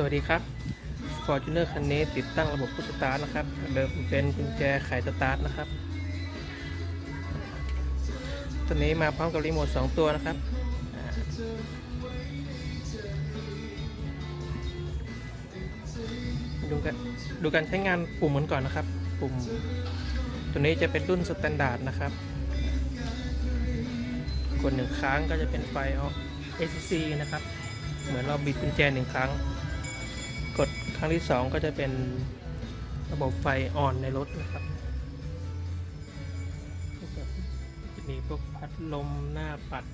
สวัสดีครับ Fortuner คันนี้ติดตั้งระบบพุชสตาร์นะครับ เดิมเป็นกุญแจไขสตาร์ทนะครับ ตัวนี้มาพร้อมกับรีโมท 2 ตัวนะครับ ดูกันดูการใช้งานปุ่มกันก่อนนะครับ ปุ่ม ตัวนี้จะเป็นรุ่นสแตนดาร์ดนะครับ กดหนึ่งครั้งก็จะเป็นไฟออก ACC นะครับ เหมือนเราบิดกุญแจหนึ่งครั้ง กดครั้งที่สองก็จะเป็นระบบไฟออนในรถนะครับจะมีพวกพัดลมหน้าปัด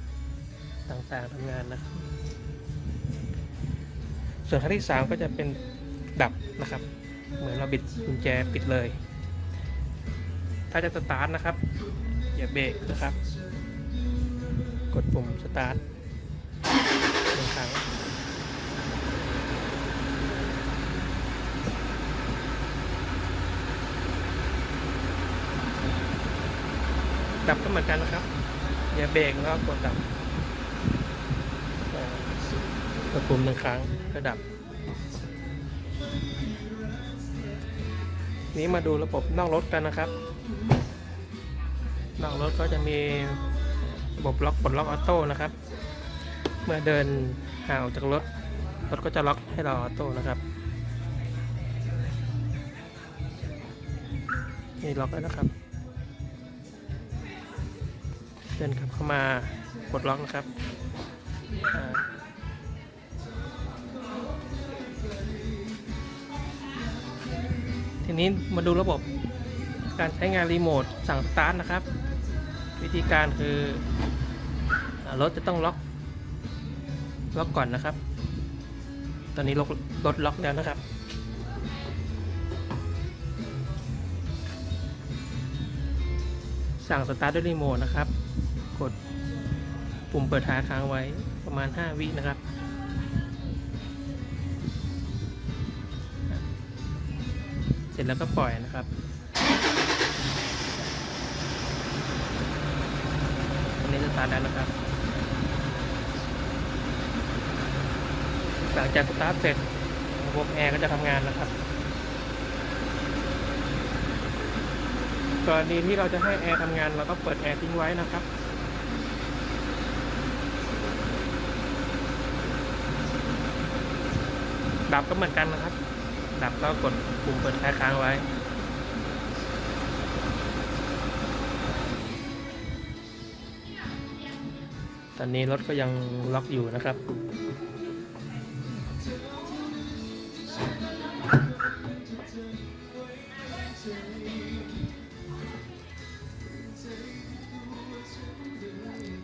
ต่างๆทำงานนะครับ ส่วนครั้งที่สามก็จะเป็นดับนะครับ เหมือนเราบิดกุญแจปิดเลย ถ้าจะสตาร์ทนะครับอย่าเบรกนะครับ กดปุ่มสตาร์ทหนึ่งครั้ง ดับก็เหมือนกันนะครับอย่าเบรกแล้วกดดับเอ่อกดปุ่มหนึ่งครั้งก็ดับ นี้มาดูระบบนอกรถกันนะครับ นอกรถก็จะมีระบบล็อกปลดล็อกออโต้นะครับ เมื่อเดินห่างออกจากรถรถก็จะล็อกให้เราออโต้นะครับนี่ล็อกแล้วนะครับ เดินขับเข้ามากดล็อกนะครับทีนี้มาดูระบบการใช้งานรีโมทสั่งสตาร์ทนะครับ วิธีการคือรถจะต้องล็อกล็อกก่อนนะครับ ตอนนี้รถรถล็อกแล้วนะครับสั่งสตาร์ทด้วยรีโมทนะครับ กดปุ่มเปิดหาค้างไว้ประมาณ 5 วินะครับ เสร็จแล้วก็ปล่อยนะครับอันนี้สตาร์ทแล้วนะครับ หลังจากสตาร์ทเสร็จระบบแอร์ก็จะทำงานนะครับกรณีที่เราจะให้แอร์ทำงานเราก็เปิดแอร์ทิ้งไว้นะครับ ดับก็เหมือนกันนะครับ ดับก็กดปุ่มเปิดแค้างไว้ตอนนี้รถก็ยังล็อกอยู่นะครับ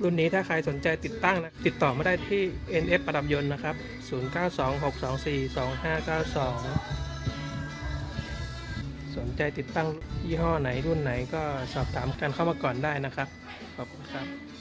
รุ่นนี้ถ้าใครสนใจติดตั้งนะติดต่อมาได้ที่ NF ประดับยนต์นะครับ 0926242592 สนใจติดตั้งยี่ห้อไหนรุ่นไหนก็สอบถามกันเข้ามาก่อนได้นะครับ ขอบคุณครับ